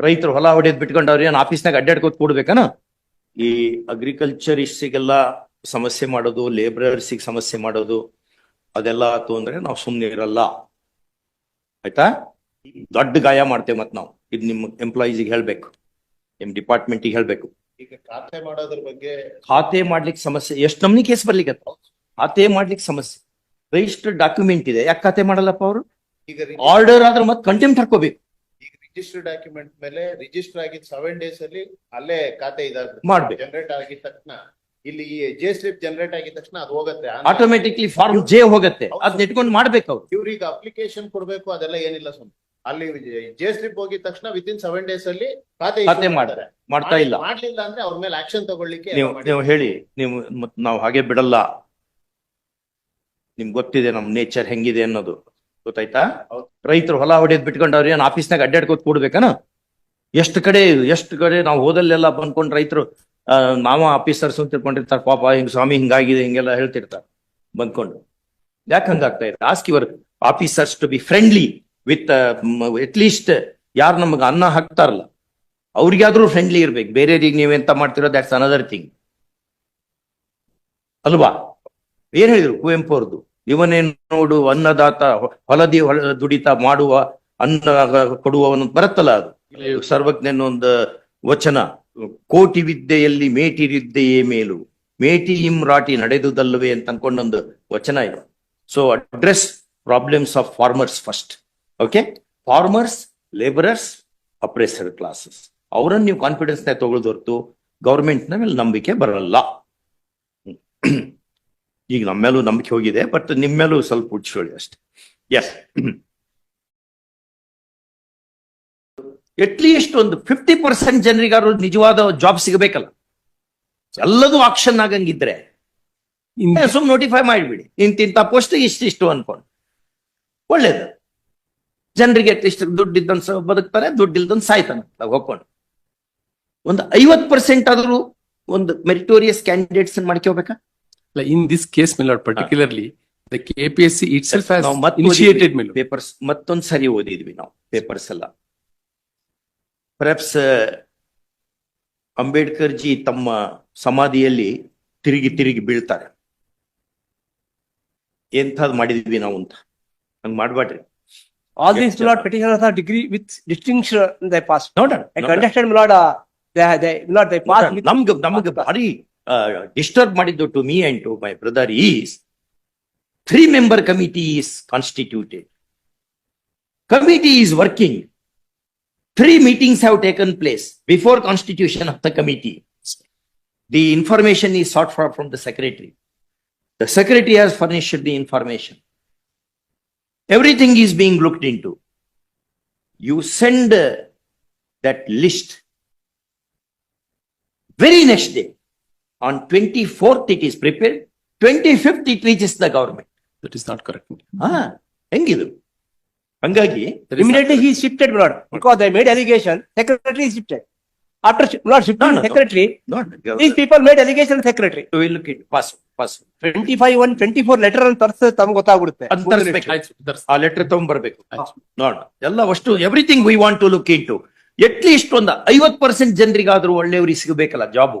ರೈತರು ಹೊಲ ಹೊಡೆದ್ ಬಿಟ್ಕೊಂಡು ಅವ್ರು ಏನ್ ಆಫೀಸ್ನಾಗ ಅಡ್ಡಾಡ್ಕೋತ್ ಕೂಡ್ಬೇಕನ? ಈ ಅಗ್ರಿಕಲ್ಚರಿಸ್ಟಿಗೆಲ್ಲ ಸಮಸ್ಯೆ ಮಾಡೋದು ಲೇಬರರ್ಸಿಗೆ ಸಮಸ್ಯೆ ಮಾಡೋದು ಅದೆಲ್ಲ ಆತು ಅಂದ್ರೆ ನಾವು ಸುಮ್ಮನೆ ಇರಲ್ಲ. ಆಯ್ತಾ? ದೊಡ್ಡ ಗಾಯ ಮಾಡ್ತೇವೆ ಮತ್ ನಾವು. ಇದು ನಿಮ್ ಎಂಪ್ಲಾಯೀಸಿಗೆ ಹೇಳ್ಬೇಕು. ನಿಮ್ ಡಿಪಾರ್ಟ್ಮೆಂಟಿಗೆ ಹೇಳ್ಬೇಕು. ಈಗ ಖಾತೆ ಮಾಡೋದ್ರ ಬಗ್ಗೆ ಖಾತೆ ಮಾಡ್ಲಿಕ್ಕೆ ಸಮಸ್ಯೆ ಎಷ್ಟು ನಮ್ನಿ ಕೇಸ್ ಬರ್ಲಿಕ್ಕೆ ಖಾತೆ ಮಾಡ್ಲಿಕ್ಕೆ ಸಮಸ್ಯೆ. ರಿಜಿಸ್ಟರ್ಡ್ ಡಾಕ್ಯುಮೆಂಟ್ ಇದೆ. ಯಾಕೆ ಖಾತೆ ಮಾಡಲ್ಲಪ್ಪ ಅವರು? ಈಗ ಆರ್ಡರ್ ಆದ್ರೆ ಮತ್ತೆ ಕಂಟೆಂಪ್ಟ್ ಹಾಕೋಬೇಕು ರಿಜಿಸ್ಟರ್ ಡಾಕ್ಯುಮೆಂಟ್ ಮೇಲೆ ರಿಜಿಸ್ಟರ್ ಆಗಿದ್ ಸೆವೆನ್ ಡೇಸ್ ಅಲ್ಲಿ ಅಲ್ಲೇ ಖಾತೆ ಇದಾಗುತ್ತೆ ಮಾಡ್ಬೇಕು. ಜನರೇಟ್ ಆಗಿದ ತಕ್ಷಣ ಇಲ್ಲಿ ಈ ಜೆ ಸ್ಲಿಪ್ ಜನರೇಟ್ ಆಗಿದ ತಕ್ಷಣ ಅದು ಹೋಗುತ್ತೆ. ಆಟೋಮೆಟಿಕ್ಲಿ ಫಾರ್ಮ್ ಜೆ ಹೋಗುತ್ತೆ. ಅದನ್ನ ಇಟ್ಕೊಂಡು ಮಾಡ್ಬೇಕು ಅವ್ರು. ಇವ್ರಿಗೆ ಅಪ್ಲಿಕೇಶನ್ ಕೊಡ್ಬೇಕು ಅದೆಲ್ಲ ಏನಿಲ್ಲ ಸ್ವಾಮಿ ಅಲ್ಲಿ ಜೆ ಸ್ಲಿಪ್ ಹೋಗಿದ ತಕ್ಷಣ ವಿತ್ ಇನ್ ಸೆವೆನ್ ಡೇಸ್ ಅಲ್ಲಿ ಖಾತೆ ಖಾತೆ ಮಾಡ್ತಾರೆ. ಮಾಡ್ತಾ ಇಲ್ಲ. ಮಾಡ್ಲಿಲ್ಲ ಅಂದ್ರೆ ಅವ್ರ ಮೇಲೆ ಆಕ್ಷನ್ ತಗೊಳ್ಳಿಕ್ಕೆ ನೀವು ನೀವು ಹೇಳಿ ನೀವು ನಾವು ಹಾಗೆ ಬಿಡಲ್ಲ. ನಿಮ್ಗೆ ಗೊತ್ತಿದೆ ನಮ್ ನೇಚರ್ ಹೆಂಗಿದೆ ಅನ್ನೋದು. ಗೊತ್ತಾಯ್ತಾ. ರೈತರು ಹೊಲ ಹೊಡೆದ್ ಬಿಟ್ಕೊಂಡವ್ರಿ ಅವ್ರು ಏನ್ ಆಫೀಸ್ನಾಗ ಅಡ್ಡಾಡ್ಕೋತ್ ಕೂಡ್ಬೇಕನ? ಎಷ್ಟು ಕಡೆ ಎಷ್ಟು ಕಡೆ ನಾವು ಹೋದಲ್ಲೆಲ್ಲ ಬಂದ್ಕೊಂಡ್ ರೈತರು ನಾವ ಆಫೀಸರ್ಸ್ ಅಂತ ತಿಳ್ಕೊಂಡಿರ್ತಾರೆ ಪಾಪ ಹಿಂಗ್ ಸ್ವಾಮಿ ಹಿಂಗಾಗಿದೆ ಹಿಂಗೆಲ್ಲ ಹೇಳ್ತಿರ್ತಾರೆ ಬಂದ್ಕೊಂಡು. ಯಾಕೆ ಹಂಗಾಗ್ತಾ ಇದೆ? Ask ಇವರ್ officers to be friendly with at least ಯಾರು ನಮಗೆ ಅನ್ನ ಹಾಕ್ತಾರಲ್ಲ ಅವ್ರಿಗಾದ್ರೂ ಫ್ರೆಂಡ್ಲಿ ಇರ್ಬೇಕು. ಬೇರೆಯವ್ರಿಗೆ ನೀವೆಂತ ಮಾಡ್ತಿರೋ ದಟ್ಸ್ ಅನದರ್ ಥಿಂಗ್ ಅಲ್ವಾ? ಏನ್ ಹೇಳಿದ್ರು ಕುವೆಂಪು ಅವ್ರದ್ದು ಇವನೇ ನೋಡು ಅನ್ನದಾತ ಹೊಲದಿ ಹೊಲ ದುಡಿತ ಮಾಡುವ ಅನ್ನ ಕೊಡುವವನು ಬರತ್ತಲ್ಲ ಅದು. ಸರ್ವಜ್ಞನ ಒಂದು ವಚನ. ಕೋಟಿ ವಿದ್ಯೆಯಲ್ಲಿ ಮೇಟಿ ವಿದ್ಯೆಯೇ ಮೇಲು. ಮೇಟಿ ಇಮ್ರಾಟಿ ರಾಟಿ ನಡೆದುದಲ್ಲವೇ ಅಂತ ಅನ್ಕೊಂಡೊಂದು ವಚನ ಇದೆ. So address problems of farmers first okay farmers labourers oppressor classes ಅವರನ್ನು ನೀವು ಕಾನ್ಫಿಡೆನ್ಸ್ನ ತಗೊಳ್ದು ಹೊರತು ಗೌರ್ಮೆಂಟ್ನ ಮೇಲೆ ನಂಬಿಕೆ ಬರಲ್ಲ. ಈಗ ನಮ್ಮ ಮೇಲೂ ನಂಬಿಕೆ ಹೋಗಿದೆ ಬಟ್ ನಿಮ್ಮ ಮೇಲೂ ಸ್ವಲ್ಪ ಉಡ್ಸ್ಕೊಳ್ಳಿ ಅಷ್ಟೇ. ಎಸ್ ಅಟ್ಲೀಸ್ಟ್ ಒಂದು ಫಿಫ್ಟಿ ಪರ್ಸೆಂಟ್ ಜನರಿಗಾರು ನಿಜವಾದ ಜಾಬ್ ಸಿಗಬೇಕಲ್ಲ. ಎಲ್ಲದೂ ಆಕ್ಷನ್ ಆಗಂಗಿದ್ರೆ ಸುಮ್ ನೋಟಿಫೈ ಮಾಡಿಬಿಡಿ. ಇಂತಿಂತ ಪೋಸ್ಟ್ ಇಷ್ಟಿಷ್ಟು ಅನ್ಕೊಂಡು. ಒಳ್ಳೇದು. ಜನರಿಗೆ ಅಟ್ಲೀಸ್ಟ್ ದುಡ್ಡು ಇದ್ದಂತ ಬದುಕ್ತಾರೆ ದುಡ್ಡು ಇಲ್ದನ್ ಸಾಯ್ತಾನೆ. ಹೋಗ್ಕೊಂಡು. ಒಂದು ಐವತ್ ಪರ್ಸೆಂಟ್ ಆದ್ರೂ ಒಂದು ಮೆರಿಟೋರಿಯಸ್ ಕ್ಯಾಂಡಿಡೇಟ್ಸ್ ಮಾಡ್ಕೋಬೇಕಾ In this case, my lord, particularly, the KPSC itself has ನಾವು ಮತ್ತೆ initiated, my lord. ಪೇಪರ್ಸ್ ಮತ್ತೊಂದ್ ಸರಿ ಓದಿದ್ವಿ ನಾವು ಪೇಪರ್ಸ್ ಎಲ್ಲ ಪರ್ಯಾಪ್ಸ್ ಅಂಬೇಡ್ಕರ್ ಜಿ ತಮ್ಮ ಸಮಾಧಿಯಲ್ಲಿ ತಿರುಗಿ ತಿರುಗಿ ಬೀಳ್ತಾರೆ ಎಂಥದ್ ಮಾಡಿದ್ವಿ ನಾವು ಅಂತ ಹಂಗ್ ಮಾಡ್ಬೇಡ್ರಿ All these, my lord, petitioners are degree with distinction they passed. Not I understand, my lord, uh, they, they, my lord, they passed with. namge ನಮ್ಗೆ ಭಾರಿ ಡಿಸ್ಟರ್ಬ್ ಮಾಡಿದ್ದು to me and to my brother is three member committee is constituted committee is working three meetings have taken place before constitution of the committee the information is sought for from the secretary the secretary has furnished the information everything is being looked into. You send uh, that list. Very next day, on twenty-fourth it is prepared, twenty-fifth it reaches the government. That is not correct. ಹಾ ಹೆಂಗಿದು ಹಂಗಾಗಿ That is Immediately he is shifted, my lord, because they made allegation, secretary is shifted. After, shi- shifted lord, No, shifting no, no. secretary, not these people made allegation secretary. we look at pass pass Twenty-five, one, twenty-four letter ಅಂತ ತರ್ಸ ತಮ್ಗೆ ಗೊತ್ತಾಗ್ಬಿಡುತ್ತೆ. ಅದ್ ತರಿಸ್ಬೇಕು ಆಯ್ತು, that's- ಆ letter ತಗೊಂಡ್ಬರ್ಬೇಕು ಆಯ್ತು. ನೋಡ ಎಲ್ಲ ಅಷ್ಟು everything we want to look in to at least ಒಂದು ಐವತ್ percent ಜನರಿಗಾದ್ರೂ ಒಳ್ಳೆಯವ್ರಿಗೆ ಸಿಗಬೇಕಲ್ಲ job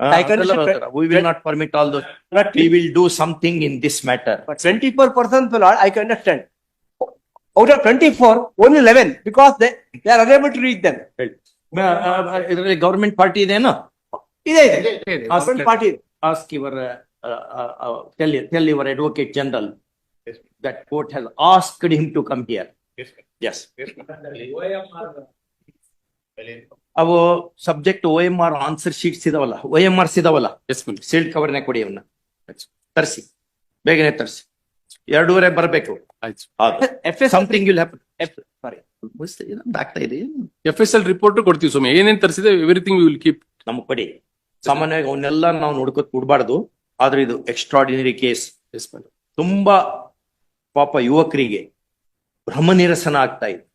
I can understand. We will not permit all those Not we will do something in this matter But twenty-four percent, my lord, I can understand. Out of twenty-four, only eleven, because they, they are unable to reach them. ಇದರಲ್ಲಿ government party ಇದೇನೋ ಇದೆ ಇದೆ. Okay, Government party ಇದೆ. Ask your tell tell your advocate general Yes, that court has asked him to come here yes, yes yes, ಅಲ್ಲಿ ಅವು subject O M R answer sheets ಇದಾವಲ್ಲ O M Rs ಇದಾವಲ್ಲ yes. Sealed ಕವರ್ನ ಕೊಡಿ ಅವನ್ನ ತರಿಸಿ. ಬೇಗನೆ ತರಿಸಿ. ಎರಡೂವರೆ ಬರಬೇಕು. F S something will happen sorry ಆಗ್ತಾ ಇದೆ FSL report ಕೊಡ್ತೀವಿ ಸ್ವಾಮಿ. ಏನೇನ್ ತರಿಸಿದೆ ಎವ್ರಿಥಿಂಗ್ ವಿಲ್ ಕೀಪ್ ನಮ್ಗ್ ಕೊಡಿ. ಸಾಮಾನ್ಯವಾಗಿ ಅವನ್ನೆಲ್ಲ ನಾವು ನೋಡ್ಕೋ ಕೊಡ್ಬಾರ್ದು. ಆದ್ರೆ ಇದು ಎಕ್ಸ್ಟ್ರಾಡಿನರಿ ಕೇಸ್ ಎಸ್ ತುಂಬಾ ಪಾಪ ಯುವಕರಿಗೆ ಭ್ರಮ ನಿರಸನ ಆಗ್ತಾ ಇದೆ.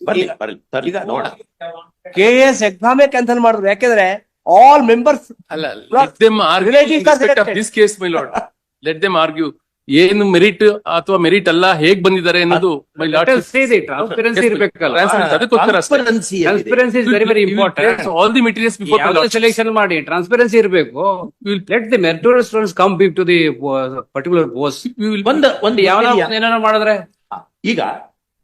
ಬರ್ಲಿ ಬರ್ಲಿ ಬರ್ಲಿ ಈಗ ನೋಡ ಕೆ ಎಸ್ ಎಕ್ಸಾಮೇ ಕ್ಯಾನ್ಸಲ್ ಮಾಡಿದ್ರು ಯಾಕೆಂದ್ರೆ ಆಲ್ ಮೆಂಬರ್ಸ್ ಅಲ್ಲ Lord, let them argue relatives are selected. This case my lord let them argue ಏನು ಮೆರಿಟ್ ಅಥವಾ ಮೆರಿಟ್ ಅಲ್ಲ ಹೇಗ್ ಬಂದಿದ್ದಾರೆ ಅನ್ನೋದು ಟ್ರಾನ್ಸ್ಪರೆನ್ಸಿ ಇರ್ಬೇಕಲ್ಲ ಅದಕ್ಕೋಸ್ಕರ ಅಷ್ಟೇ. Transparency ಇದೆ. Transparency is very very important all the materials before selection ಮಾಡಿ ಟ್ರಾನ್ಸ್ಪರೆನ್ಸಿ ಇರಬೇಕು. Let the meritorious students come big to the particular post ಒಂದ್ ಒಂದು ಯಾವ ಯಾವ ಏನಾರ ಮಾಡಿದ್ರೆ? ಈಗ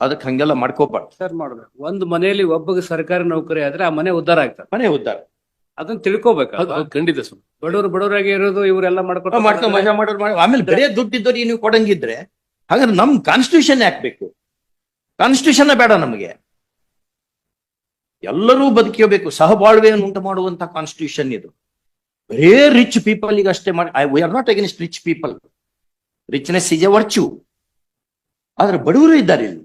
ಅದಕ್ಕೆ ಹಂಗೆಲ್ಲ ಮಾಡ್ಕೋಬಾರ್ದು. ಸರ್ ಮಾಡ್ಬೇಕು. ಒಂದು ಮನೆಯಲ್ಲಿ ಒಬ್ಬಗೆ ಸರ್ಕಾರಿ ನೌಕರಿ ಆದ್ರೆ ಆ ಮನೆ ಉದ್ಧಾರ ಆಗ್ತದೆ. ಮನೆ ಉದ್ದಾರ. ಅದನ್ನ ತಿಳ್ಕೋಬೇಕು ಖಂಡಿತ ಸರ್. ಬಡವರು ಬಡವರಾಗಿ ಇರೋದು ಇವರೆಲ್ಲ ಮಾಡ್ಕೊಂಡು ಮಾಡ್ಕೊಂಡು ಮಜಾ ಮಾಡೋರು ಮಾಡಿ ಆಮೇಲೆ ಬೇರೆ ದುಡ್ಡಿದ್ದವ್ರಿಗೆ ನೀವು ಕೊಡಂಗಿದ್ರೆ ಹಾಗಾದ್ರೆ ನಮ್ ಕಾನ್ಸ್ಟಿಟ್ಯೂಷನ್ ಯಾಕ್ಬೇಕು ಕಾನ್ಸ್ಟಿಟ್ಯೂಷನ್ ಬೇಡ ನಮಗೆ. ಎಲ್ಲರೂ ಬದುಕಿಯಬೇಕು ಸಹಬಾಳ್ವೆಯನ್ನು ಉಂಟು ಮಾಡುವಂತ ಕಾನ್ಸ್ಟಿಟ್ಯೂಷನ್ ಇದು. ಬರೇ ರಿಚ್ ಪೀಪಲ್ ಈಗ ಅಷ್ಟೇ ಮಾಡಿ I we are not against rich people richness is a virtue ಆದ್ರೆ ಬಡವರು ಇದ್ದಾರೆ ಇಲ್ಲಿ.